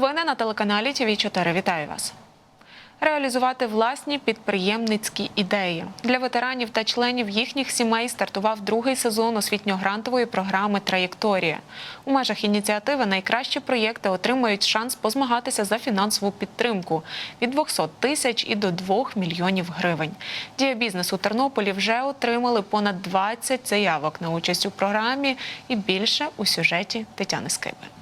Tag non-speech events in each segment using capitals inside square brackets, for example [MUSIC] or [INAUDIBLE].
Новини на телеканалі ТВ 4 Вітаю вас. Реалізувати власні підприємницькі ідеї для ветеранів та членів їхніх сімей стартував другий сезон освітньо-грантової програми Траєкторія. У межах ініціативи найкращі проєкти отримають шанс позмагатися за фінансову підтримку від 200 тисяч і до 2 мільйонів гривень. Дія бізнесу Тернополі вже отримали понад 20 заявок на участь у програмі і більше у сюжеті Тетяни Скиби.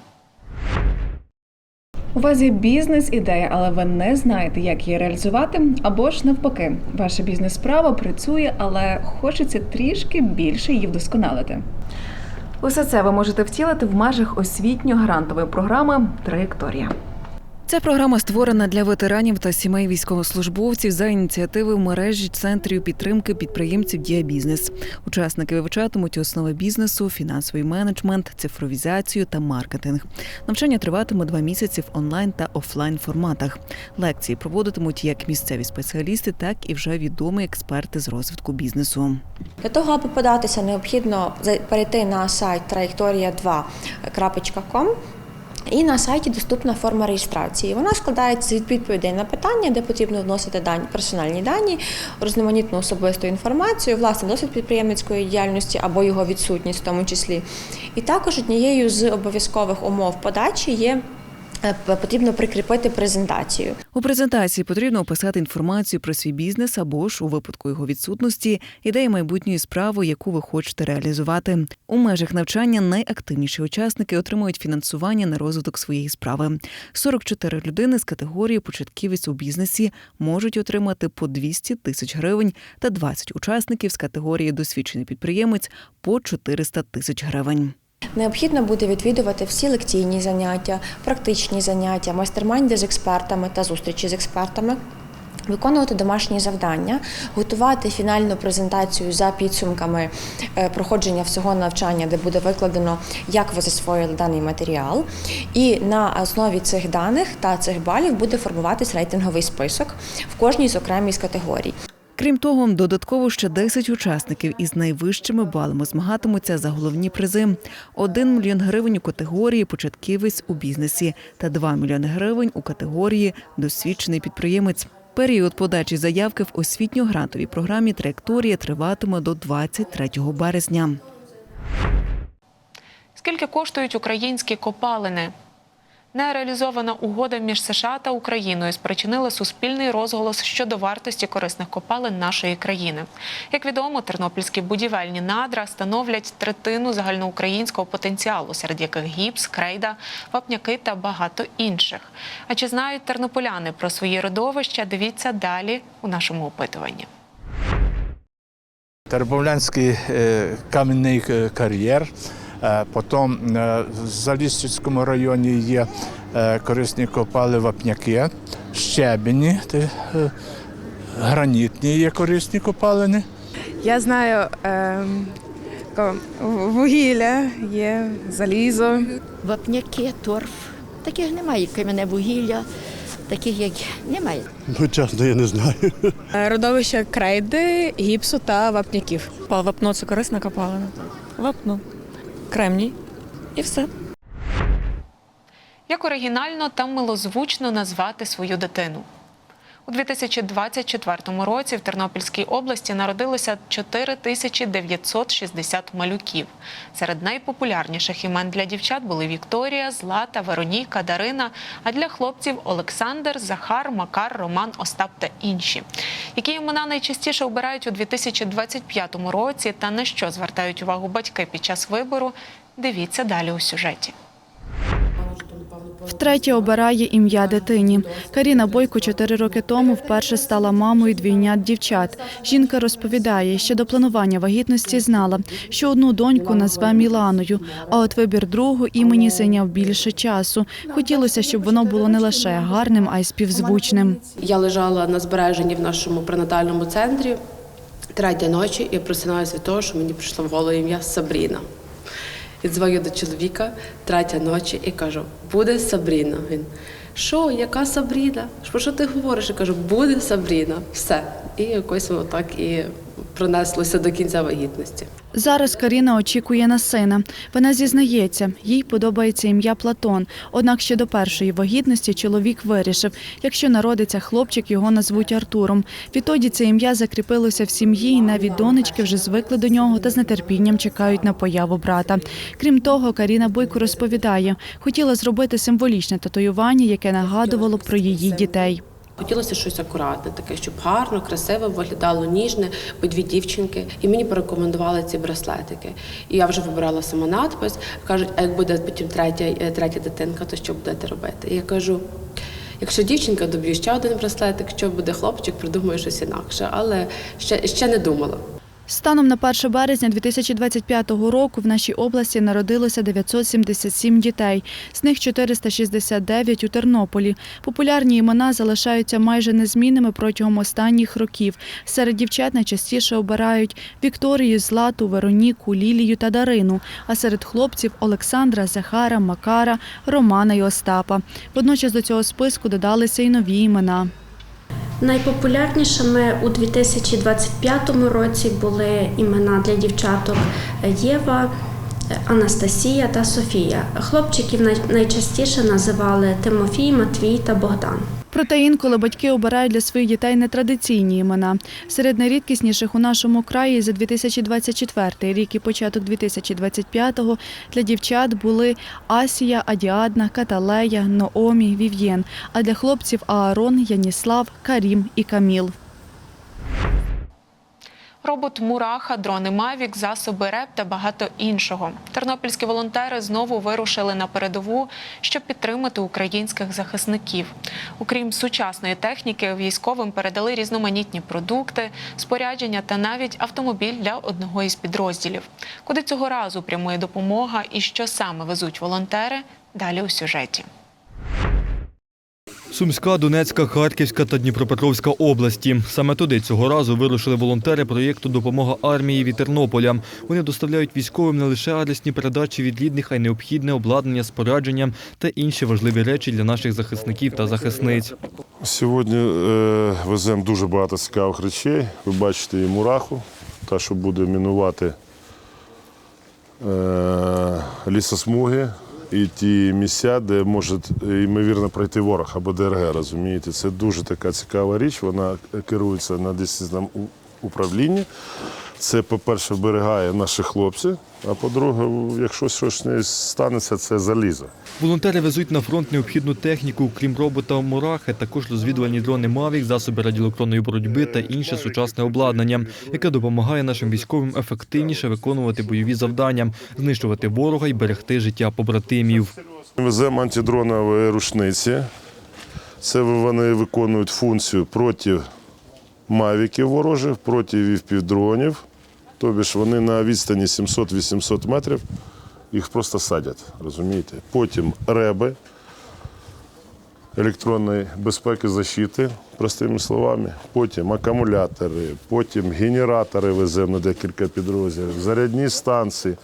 У вас є бізнес-ідея, але ви не знаєте, як її реалізувати, або ж навпаки, ваша бізнес-справа працює, але хочеться трішки більше її вдосконалити. Усе це ви можете втілити в межах освітньо-грантової програми Траєкторія. Ця програма створена для ветеранів та сімей військовослужбовців за ініціативи мережі центрів підтримки підприємців Діабізнес. Учасники вивчатимуть основи бізнесу, фінансовий менеджмент, цифровізацію та маркетинг. Навчання триватиме два місяці в онлайн та офлайн форматах. Лекції проводитимуть як місцеві спеціалісти, так і вже відомі експерти з розвитку бізнесу. Для того, аби податися, необхідно перейти на сайт траєкторія2.com і на сайті доступна форма реєстрації. Вона складається з відповідей на питання, де потрібно вносити дані, персональні дані, різноманітну особисту інформацію, власне, досвід підприємницької діяльності або його відсутність в тому числі. І також однією з обов'язкових умов подачі є потрібно прикріпити презентацію. У презентації потрібно описати інформацію про свій бізнес або ж у випадку його відсутності ідеї майбутньої справи, яку ви хочете реалізувати. У межах навчання найактивніші учасники отримують фінансування на розвиток своєї справи. 44 людини з категорії початківець у бізнесі можуть отримати по 200 тисяч гривень та 20 учасників з категорії досвідчений підприємець по 400 тисяч гривень. Необхідно буде відвідувати всі лекційні заняття, практичні заняття, майстермайнди з експертами та зустрічі з експертами. Виконувати домашні завдання, готувати фінальну презентацію за підсумками е, проходження всього навчання, де буде викладено, як ви засвоїли даний матеріал. І на основі цих даних та цих балів буде формуватись рейтинговий список в кожній з окремій з категорій. Крім того, додатково ще 10 учасників із найвищими балами змагатимуться за головні призи: 1 мільйон гривень у категорії початківець у бізнесі та 2 мільйони гривень у категорії досвідчений підприємець. Період подачі заявки в освітньо-грантовій програмі Траєкторія триватиме до 23 березня. Скільки коштують українські копалини? Нереалізована угода між США та Україною спричинила суспільний розголос щодо вартості корисних копалин нашої країни. Як відомо, тернопільські будівельні надра становлять третину загальноукраїнського потенціалу, серед яких гіпс, крейда, вапняки та багато інших. А чи знають тернополяни про свої родовища? Дивіться далі у нашому опитуванні. Тербовлянський е, кам'яний е, кар'єр. Е, Потім е, в Заліщицькому районі є е, корисні копали вапняки, щебені, гранітні є корисні копалини. Я знаю вугілля, є залізо. Вапняки, торф. Таких немає, кам'яне вугілля, таких як немає. Ну, чесно, я не знаю. Родовище крейди, гіпсу та вапняків. Вапно це корисна копалина. Вапно, кремній і все. Як оригінально та милозвучно назвати свою дитину? У 2024 році в Тернопільській області народилося 4960 малюків. Серед найпопулярніших імен для дівчат були Вікторія, Злата, Вероніка, Дарина, а для хлопців Олександр, Захар, Макар, Роман, Остап та інші. Які імена найчастіше обирають у 2025 році та на що звертають увагу батьки під час вибору? Дивіться далі у сюжеті. Втретє обирає ім'я дитині. Каріна Бойко чотири роки тому вперше стала мамою двійнят дівчат. Жінка розповідає, що до планування вагітності знала, що одну доньку назве Міланою, а от вибір другу імені зайняв більше часу. Хотілося, щоб воно було не лише гарним, а й співзвучним. Я лежала на збереженні в нашому пренатальному центрі третя ночі і просинаюся від того, що мені прийшло в голову ім'я Сабріна. І дзвоню до чоловіка третя ночі і кажу, буде Сабріна. Він, що, яка Сабріна? Про що ти говориш? Я кажу, буде Сабріна. Все. І якось воно так і пронеслося до кінця вагітності. Зараз Каріна очікує на сина. Вона зізнається, їй подобається ім'я Платон. Однак ще до першої вагітності чоловік вирішив, якщо народиться хлопчик, його назвуть Артуром. Відтоді це ім'я закріпилося в сім'ї, і навіть донечки вже звикли до нього та з нетерпінням чекають на появу брата. Крім того, Каріна Бойко розповідає, хотіла зробити символічне татуювання, яке нагадувало про її дітей. Хотілося щось акуратне, таке, щоб гарно, красиво виглядало ніжне, бо дві дівчинки. І мені порекомендували ці браслетики. І я вже вибирала сама надпис. Кажуть, а як буде потім третя, е, третя дитинка, то що будете робити? І я кажу. Якщо дівчинка доб'є ще один браслетик, якщо буде хлопчик, придумаю щось інакше, але ще, ще не думала. Станом на 1 березня 2025 року в нашій області народилося 977 дітей, з них 469 у Тернополі. Популярні імена залишаються майже незмінними протягом останніх років. Серед дівчат найчастіше обирають Вікторію, Злату, Вероніку, Лілію та Дарину, а серед хлопців Олександра, Захара, Макара, Романа і Остапа. Водночас до цього списку додалися й нові імена. Найпопулярнішими у 2025 році були імена для дівчаток Єва, Анастасія та Софія. Хлопчиків найчастіше називали Тимофій, Матвій та Богдан. Проте інколи батьки обирають для своїх дітей нетрадиційні імена. Серед найрідкісніших у нашому краї за 2024 рік і початок 2025 для дівчат були Асія, Адіадна, Каталея, Ноомі, Вів'єн. А для хлопців Аарон, Яніслав, Карім і Каміл. Робот Мураха, дрони Мавік, засоби РЕП та багато іншого. Тернопільські волонтери знову вирушили на передову, щоб підтримати українських захисників. Окрім сучасної техніки, військовим передали різноманітні продукти, спорядження та навіть автомобіль для одного із підрозділів. Куди цього разу прямує допомога і що саме везуть волонтери? Далі у сюжеті. Сумська, Донецька, Харківська та Дніпропетровська області. Саме туди цього разу вирушили волонтери проєкту Допомога армії від Тернополя. Вони доставляють військовим не лише адресні передачі від рідних, а й необхідне обладнання, спорядження та інші важливі речі для наших захисників та захисниць. Сьогодні е, веземо дуже багато цікавих речей. Ви бачите і мураху, та, що буде мінувати е, лісосмуги і ті місця, де може ймовірно пройти ворог або ДРГ, розумієте. Це дуже така цікава річ, вона керується на десь управлінні. Це, по-перше, вберігає наших хлопців, а по-друге, якщо щось не станеться, це залізо. Волонтери везуть на фронт необхідну техніку, крім робота Мурахи, також розвідувальні дрони Мавік, засоби радіоелектронної боротьби та інше сучасне обладнання, яке допомагає нашим військовим ефективніше виконувати бойові завдання, знищувати ворога і берегти життя побратимів. Веземо антидронові рушниці. Це вони виконують функцію проти мавіків ворожих, проти впівдронів. Тобі ж вони на відстані 700-800 метрів їх просто садять, розумієте? Потім реби електронної безпеки защити, простими словами. Потім акумулятори, потім генератори веземо на декілька підрозділів, зарядні станції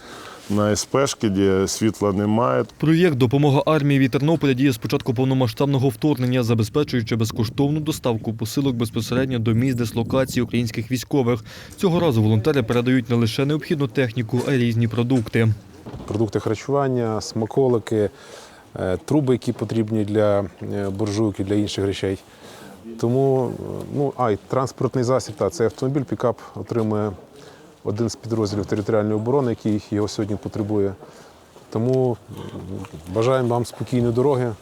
на СПшки, де світла немає. Проєкт Допомога армії від Тернополя діє з початку повномасштабного вторгнення, забезпечуючи безкоштовну доставку посилок безпосередньо до місць дислокації українських військових. Цього разу волонтери передають не лише необхідну техніку, а й різні продукти. продукти харчування, смаколики, е, труби, які потрібні для е, буржуйки, для інших речей. Тому, е, ну, а й транспортний засіб, та, це автомобіль, пікап отримує один з підрозділів територіальної оборони, який його сьогодні потребує. Тому бажаємо вам спокійної дороги, е,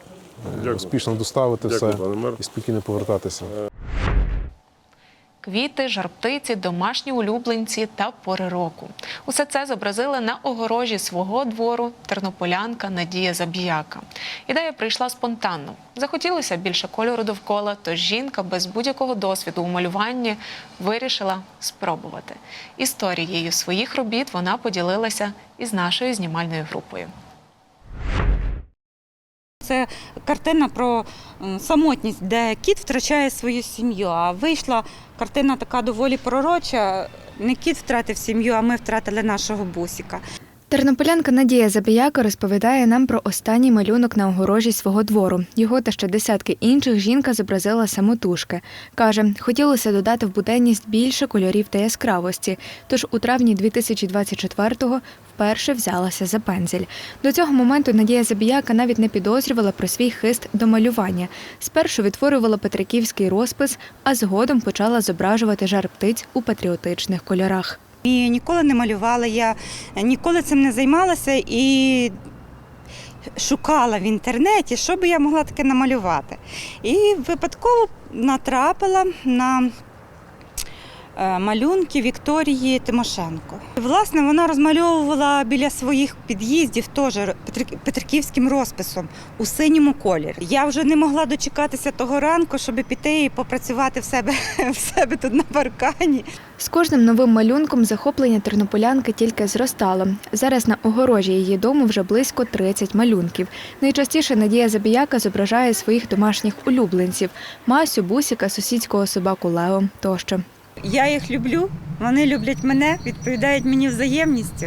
Дякую. успішно доставити Дякую, все пане мер. і спокійно повертатися. Квіти, жарптиці, домашні улюбленці та пори року. Усе це зобразили на огорожі свого двору тернополянка Надія Забіяка. Ідея прийшла спонтанно. Захотілося більше кольору довкола, тож жінка без будь-якого досвіду у малюванні вирішила спробувати. Історією своїх робіт вона поділилася із нашою знімальною групою. Це картина про самотність, де кіт втрачає свою сім'ю. А вийшла картина така доволі пророча. Не кіт втратив сім'ю, а ми втратили нашого бусіка. Тернополянка Надія Забіяка розповідає нам про останній малюнок на огорожі свого двору. Його та ще десятки інших жінка зобразила самотужки. Каже, хотілося додати в буденність більше кольорів та яскравості. Тож у травні 2024-го вперше взялася за пензель. До цього моменту Надія Забіяка навіть не підозрювала про свій хист до малювання. Спершу відтворювала петриківський розпис, а згодом почала зображувати жар птиць у патріотичних кольорах. І ніколи не малювала, я ніколи цим не займалася і шукала в інтернеті, що би я могла таке намалювати. І випадково натрапила на малюнки Вікторії Тимошенко. Власне, вона розмальовувала біля своїх під'їздів теж петрик- петриківським розписом у синьому кольорі. Я вже не могла дочекатися того ранку, щоб піти і попрацювати в себе, [LAUGHS] в себе тут на паркані. З кожним новим малюнком захоплення тернополянки тільки зростало. Зараз на огорожі її дому вже близько 30 малюнків. Найчастіше Надія Забіяка зображає своїх домашніх улюбленців Масю, Бусіка, сусідського собаку Лео тощо. Я їх люблю, вони люблять мене, відповідають мені взаємністю.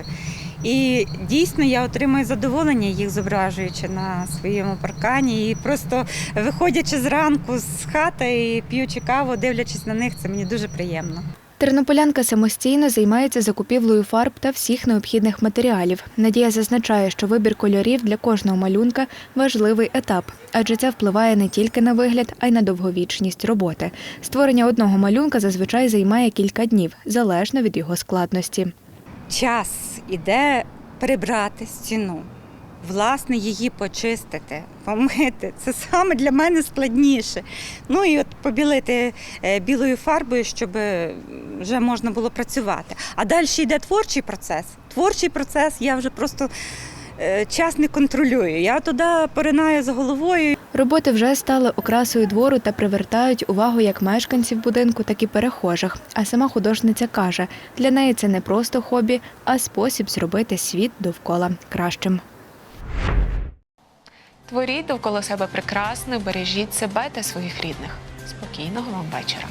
І дійсно я отримую задоволення їх зображуючи на своєму паркані. І просто виходячи зранку з хати і п'ючи каву, дивлячись на них, це мені дуже приємно. Тернополянка самостійно займається закупівлею фарб та всіх необхідних матеріалів. Надія зазначає, що вибір кольорів для кожного малюнка важливий етап, адже це впливає не тільки на вигляд, а й на довговічність роботи. Створення одного малюнка зазвичай займає кілька днів, залежно від його складності. Час іде прибрати стіну, власне, її почистити, помити. Це саме для мене складніше. Ну і от побілити е, білою фарбою, щоб е, вже можна було працювати. А далі йде творчий процес. Творчий процес я вже просто е, час не контролюю. Я туди поринаю з головою. Роботи вже стали окрасою двору та привертають увагу як мешканців будинку, так і перехожих. А сама художниця каже, для неї це не просто хобі, а спосіб зробити світ довкола кращим. Творіть довкола себе прекрасне, бережіть себе та своїх рідних. Спокійного вам вечора.